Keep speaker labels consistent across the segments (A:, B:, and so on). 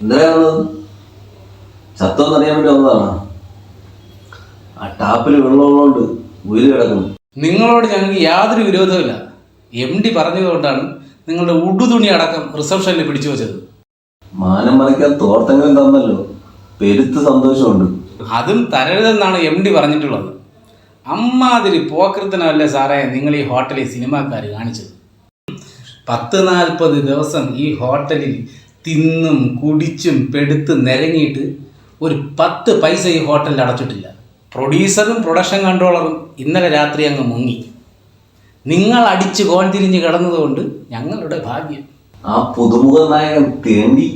A: എന്തിനാ വന്നത് ചത്തോന്നറിയാൻ വേണ്ടി വന്നതാണ് ആ ടാപ്പിൽ വെള്ളമുള്ളതുകൊണ്ട് ഉയര് കിടക്കുന്നു.
B: നിങ്ങളോട് ഞങ്ങൾക്ക് യാതൊരു വിരോധമില്ല എം ഡി പറഞ്ഞതുകൊണ്ടാണ് നിങ്ങളുടെ ഉടുതുണി അടക്കം റിസപ്ഷനിൽ പിടിച്ചു വെച്ചത്.
A: മാനം മറിക്കാൻ തോർത്തെങ്കിലും തന്നല്ലോ. പെരുത്ത് സന്തോഷമുണ്ട്.
B: അതും തരരുതെന്നാണ് എം ഡി പറഞ്ഞിട്ടുള്ളത്. അമ്മാതിരി പോക്കൃത്തനല്ലേ സാറേ നിങ്ങൾ ഈ ഹോട്ടലിൽ സിനിമാക്കാർ കാണിച്ചത്. പത്ത് നാൽപ്പത് ദിവസം ഈ ഹോട്ടലിൽ തിന്നും കുടിച്ചും പെടുത്ത് നിരങ്ങിയിട്ട് ഒരു പത്ത് പൈസ ഈ ഹോട്ടലിൽ അടച്ചിട്ടില്ല. പ്രൊഡ്യൂസറും പ്രൊഡക്ഷൻ കൺട്രോളറും ഇന്നലെ രാത്രി അങ്ങ് മുങ്ങി. നിങ്ങൾ അടിച്ച് കോൺ തിരിഞ്ഞ് കിടന്നതുകൊണ്ട് ഞങ്ങളുടെ ഭാഗ്യം.
A: ആ പുതുമുഖ നായകൻ തേണ്ടി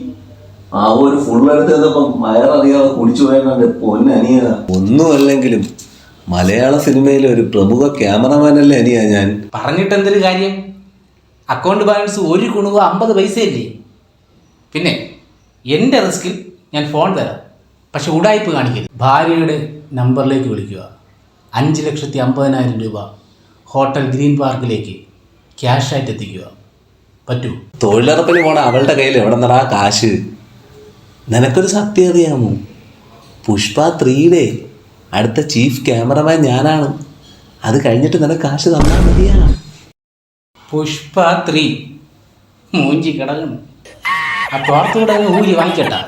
A: ആ ഒരു ഫുള്ളെടുത്ത് ചെന്നപ്പം വയററിയാതെ കുടിച്ചു പൊന്നനിയ ഒന്നുമല്ലെങ്കിലും മലയാള സിനിമയിലെ ഒരു പ്രമുഖ ക്യാമറമാനല്ലേ അനിയ ഞാൻ.
B: പറഞ്ഞിട്ട് എന്തൊരു കാര്യം? അക്കൗണ്ട് ബാലൻസ് ഒരു കുണുവ അമ്പത് പൈസയല്ലേ? പിന്നെ എന്റെ റിസ്കിൽ ഞാൻ ഫോൺ തരാം. പക്ഷെ ഉടായ്പ കാണിക്കരുത്. ഭാര്യയുടെ നമ്പറിലേക്ക് വിളിക്കുക. അഞ്ച് ലക്ഷത്തി അമ്പതിനായിരം രൂപ ഹോട്ടൽ ഗ്രീൻ പാർക്കിലേക്ക് ക്യാഷായിട്ട് എത്തിക്കുക. പറ്റൂ?
A: തൊഴിലുറപ്പിന് പോണ അവളുടെ കയ്യിൽ എവിടെ നിന്നാ കാശ്? നിനക്കൊരു സത്യം അറിയാമോ? പുഷ്പ ത്രീയുടെ അടുത്ത ചീഫ് ക്യാമറമാൻ ഞാനാണ്. അത് കഴിഞ്ഞിട്ട് നിനക്ക് കാശ് തന്നാൽ മതിയാ.
B: പുഷ്പ ത്രീ. മൂഞ്ചി കിടക്കണം ആ തോർത്തുകൂടെ അങ്ങ് ഊരി വാങ്ങിക്കട്ടാ